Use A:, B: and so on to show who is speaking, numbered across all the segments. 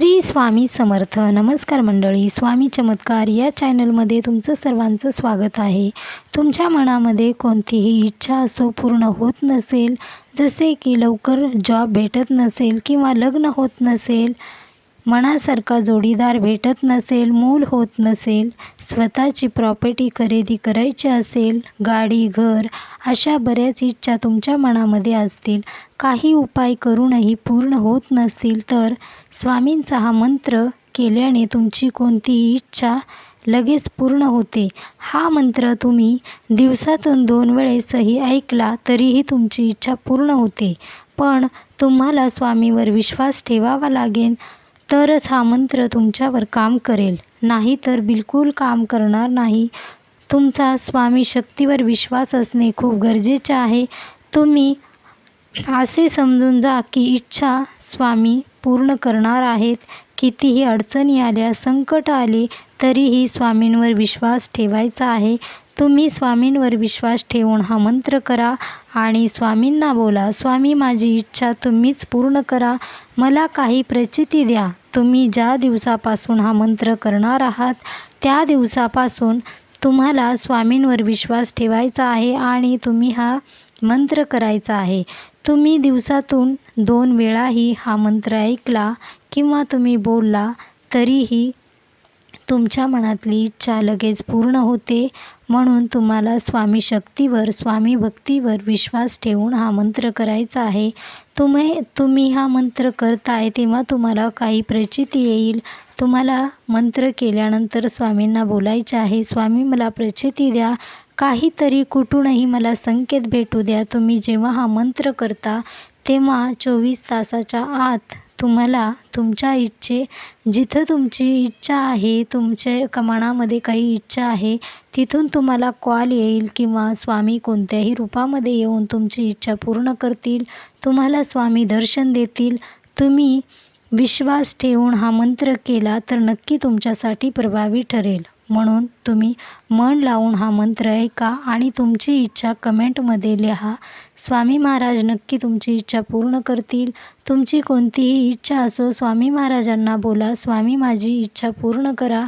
A: श्री स्वामी समर्थ. नमस्कार मंडळी स्वामी चमत्कार या चॅनलमध्ये तुमचं सर्वांचं स्वागत आहे. तुमच्या मनामध्ये कोणतीही इच्छा असो पूर्ण होत नसेल जसे की लवकर जॉब भेटत नसेल किंवा लग्न होत नसेल मनासारखा जोडीदार भेटत नसेल मूल होत नसेल स्वतःची प्रॉपर्टी खरेदी करायची असेल गाडी घर अशा बऱ्याच इच्छा तुमच्या मनामध्ये असतील. काही उपाय करूनही पूर्ण होत नसतील तर स्वामींचा हा मंत्र केल्याने तुमची कोणतीही इच्छा लगेच पूर्ण होते. हा मंत्र तुम्ही दिवसातून दोन वेळेसही ऐकला तरीही तुमची इच्छा पूर्ण होते. पण तुम्हाला स्वामीवर विश्वास ठेवावा लागेल. तरच हा मंत्र तुमच्यावर काम करेल. नाही तर बिलकुल काम करणार नाही. तुमचा स्वामी शक्तीवर विश्वास असणे खूप गरजेचे आहे. तुम्ही असे समजून जा की इच्छा स्वामी पूर्ण करणार आहेत. कितीही अडचणी आल्या संकट आले तरीही स्वामींवर विश्वास ठेवायचा आहे. तुम्ही स्वामींवर विश्वास ठेवून हा मंत्र करा आणि स्वामींना बोला स्वामी माझी इच्छा तुम्हीच पूर्ण करा. मला काही प्रचिती द्या. तुम्ही ज्या दिवसापासून हा मंत्र करणार आहात त्या दिवसापासून तुम्हाला स्वामींवर विश्वास ठेवायचा आहे आणि तुम्ही हा मंत्र करायचा आहे. तुम्ही दिवसातून दोन वेळाही हा मंत्र ऐकला किंवा तुम्ही बोलला तरीही तुमच्या मनातली इच्छा लगेच पूर्ण होते म्हणून तुम्हाला स्वामी शक्तीवर स्वामी भक्तीवर विश्वास ठेवून हा मंत्र करायचा आहे. तुम्ही तुम्ही हा मंत्र करताय तेव्हा तुम्हाला काही प्रचिती येईल. तुम्हाला मंत्र केल्यानंतर स्वामींना बोलायचे आहे. स्वामी मला प्रचिती द्या. काहीतरी कुठूनही मला संकेत भेटू द्या. तुम्ही जेव्हा हा मंत्र करता तेव्हा चोवीस तासाच्या आत तुम्हाला तुमच्या इच्छे जिथं तुमची इच्छा आहे तुमचे मनामध्ये काही इच्छा आहे तिथून तुम्हाला कॉल येईल किंवा स्वामी कोणत्याही रूपामध्ये येऊन तुमची इच्छा पूर्ण करतील तुम्हाला स्वामी दर्शन देतील. तुम्ही विश्वास ठेवून हा मंत्र केला तर नक्की तुमच्यासाठी प्रभावी ठरेल. म्हणून तुम्ही मन लावून हा मंत्र ऐका आणि तुमची इच्छा कमेंटमध्ये लिहा. स्वामी महाराज नक्की तुमची इच्छा पूर्ण करतील. तुमची कोणतीही इच्छा असो स्वामी महाराजांना बोला स्वामी माझी इच्छा पूर्ण करा.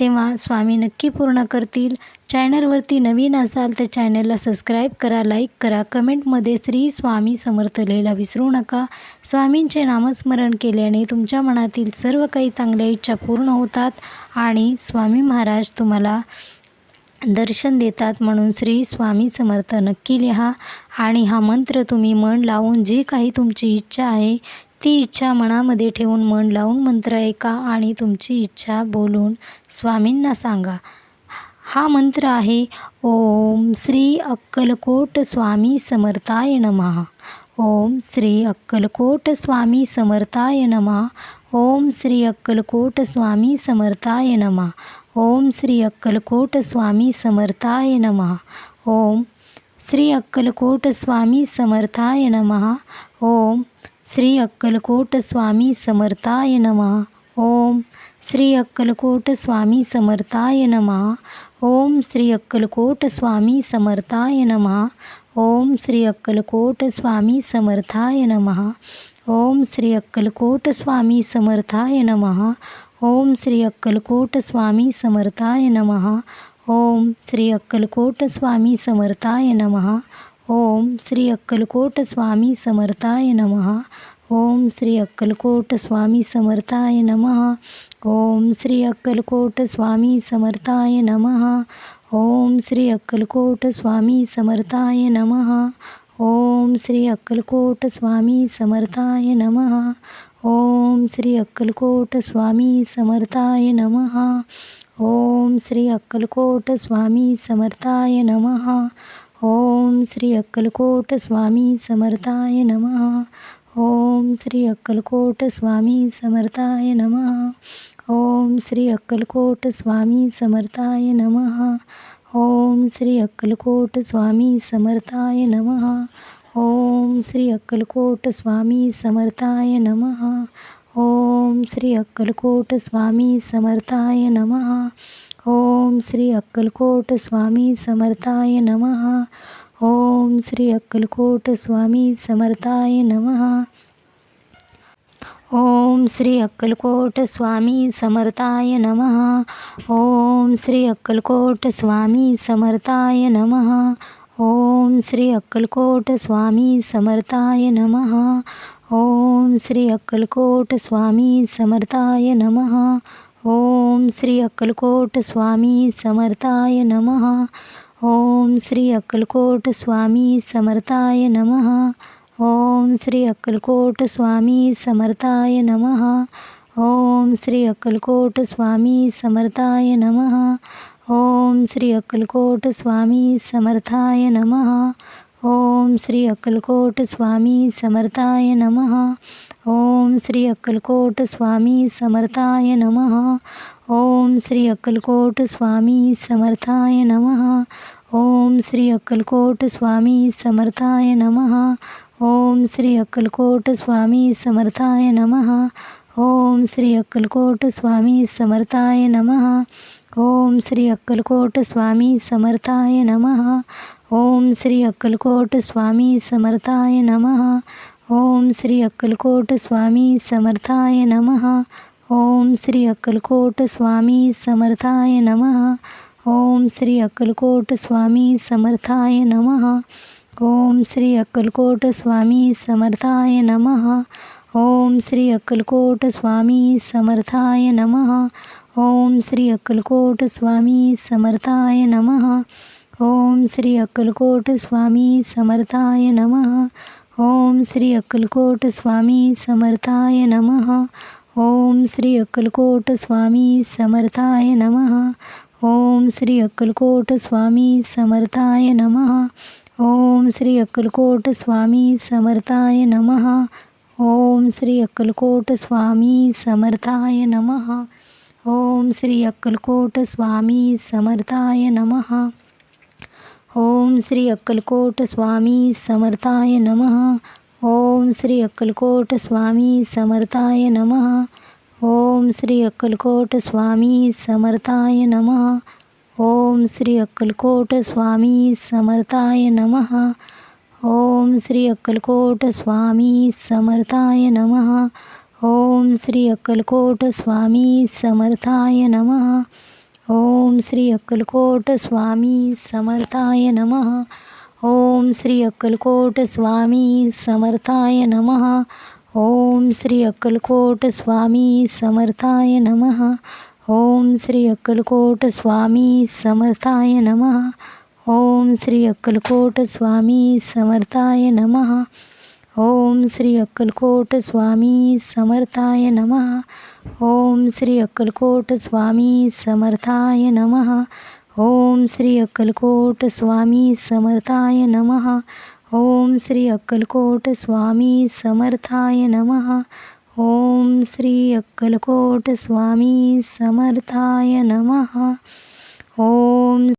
A: तेव्हा स्वामी नक्की पूर्ण करतील. चॅनलवरती नवीन असाल तर चॅनलला सबस्क्राईब करा लाईक करा कमेंटमध्ये श्री स्वामी समर्थ लिहायला विसरू नका. स्वामींचे नामस्मरण केल्याने तुमच्या मनातील सर्व काही चांगल्या इच्छा पूर्ण होतात आणि स्वामी महाराज तुम्हाला दर्शन देतात म्हणून श्री स्वामी समर्थ नक्की लिहा. आणि हा मंत्र तुम्ही मन लावून जी काही तुमची इच्छा आहे ती इच्छा मनामध्ये ठेवून मन लावून मंत्र ऐका आणि तुमची इच्छा बोलून स्वामींना सांगा. हा मंत्र आहे ओम श्री अक्कलकोट स्वामी समर्थाय नमः. ओम श्री अक्कलकोट स्वामी समर्थाय नमः. ओम श्री अक्कलकोट स्वामी समर्थाय नमः ओम श्री अक्कलकोट स्वामी समर्थाय नमः ओम श्री अक्कलकोट स्वामी समर्थाय नमः ओम श्री अक्कलकोट स्वामी समर्थाय नमः ओम श्री अक्कलकोट स्वामी समर्थाय नमः ओम श्री अक्कलकोट स्वामी समर्थाय नमः ओम श्री अक्कलकोट स्वामी समर्थाय नमः ओम श्री अक्कलकोट स्वामी समर्थाय नमः ओम श्री अक्कलकोट स्वामी समर्थाय नमः ओम श्री अक्कलकोट स्वामी समर्थाय नमः ओम श्री अक्कलकोट स्वामी समर्थाय नमः ओम श्री अक्कलकोट स्वामी समर्थाय नमः ओम श्री अक्कलकोट स्वामी समर्थाय नमः ओम श्री अक्कलकोट स्वामी समर्थाय नमः ओम श्री अक्कलकोट स्वामी समर्थाय नमः। ओम श्री अक्कलकोट स्वामी समर्थाय नमः। ओम श्री अक्कलकोट स्वामी समर्थाय नमः। ओम श्री अक्कलकोट स्वामी समर्थाय नमः। ओम श्री अक्कलकोट स्वामी समर्थाय नमः। ओम श्री अक्कलकोट स्वामी समर्थाय नमः। ओम श्री अक्कलकोट स्वामी समर्थाय नमः। ओम श्री अक्कलकोट स्वामी समर्थाय नमः। ओम श्री अक्कलकोट स्वामी समर्थाय नमः। ओम श्री अक्कलकोट स्वामी समर्थाय नमः। ओम श्री अक्कलकोट स्वामी समर्थाय नमः। ओम श्री अक्कलकोट स्वामी समर्थाय नमः। ओम श्री अक्कलकोट स्वामी समर्थाय नमः। ओम श्री अक्कलकोट स्वामी समर्थाय नमः। ओम श्री अक्कलकोट स्वामी समर्थाय नमः। ओम श्री अक्कलकोट स्वामी समर्थाय नमः। ओम श्री अक्कलकोट स्वामी समर्थाय नमः। ओम श्री अक्कलकोट स्वामी समर्थाय नमः। ओम श्री अक्कलकोट स्वामी समर्थाय नमः। ओम श्री अक्कलकोट स्वामी समर्थाय नमः। ओम श्री अक्कलकोट स्वामी समर्थाय नमः। ओम श्री अक्कलकोट स्वामी समर्थाय नमः। ओम श्री अक्कलकोट स्वामी समर्थाय नमः। ओम श्री अक्कलकोट स्वामी समर्थाय नमः। ओम श्री अक्कलकोट स्वामी समर्थाय नमः. ओम श्री अक्कलकोट स्वामी समर्थाय नमः. ओम श्री अक्कलकोट स्वामी समर्थाय नमः. ओम श्री अक्कलकोट स्वामी समर्थाय नमः. ओम श्री अक्कलकोट स्वामी समर्थाय नमः. ओम श्री अक्कलकोट स्वामी समर्थाय नमः. ओम श्री अक्कलकोट स्वामी समर्थाय नमः. ओम श्री अक्कलकोट स्वामी समर्थाय नमः। ओम श्री अक्कलकोट स्वामी समर्थाय नमः। ओम श्री अक्कलकोट स्वामी समर्थाय नमः। ओम श्री अक्कलकोट स्वामी समर्थाय नमः। ओम श्री अक्कलकोट स्वामी समर्थाय नमः। ओम श्री अक्कलकोट स्वामी समर्थाय नमः। ओम श्री अक्कलकोट स्वामी समर्थाय नमः। ओम श्री अक्कलकोट स्वामी समर्थाय नमः। ओम श्री अक्कलकोट स्वामी समर्थाय नमः। ओम श्री अक्कलकोट स्वामी समर्थाय नमः। ओम श्री अक्कलकोट स्वामी समर्थाय नमः। ओम श्री अक्कलकोट स्वामी समर्थाय नमः। ओम श्री अक्कलकोट स्वामी समर्थाय नमः। ओम श्री अक्कलकोट स्वामी समर्थाय नमः। ओम श्री अक्कलकोट स्वामी समर्थाय नमः। ओम श्री अक्कलकोट स्वामी समर्थाय नमः। ओम श्री अक्कलकोट स्वामी समर्थाय नमः। ओम श्री अक्कलकोट स्वामी समर्थाय नमः। ओम श्री अक्कलकोट स्वामी समर्थाय नमः। ओम श्री अक्कलकोट स्वामी समर्थाय नमः। ओम श्री अक्कलकोट स्वामी समर्थाय नमः। ओम श्री अक्कलकोट स्वामी समर्थाय नमः। ओम श्री अक्कलकोट स्वामी समर्थाय नमः। ओम श्री अक्कलकोट स्वामी समर्थाय नमः। ओम श्री अक्कलकोट स्वामी समर्थाय नमः। ओम श्री अक्कलकोट स्वामी समर्थाय नमः। ओम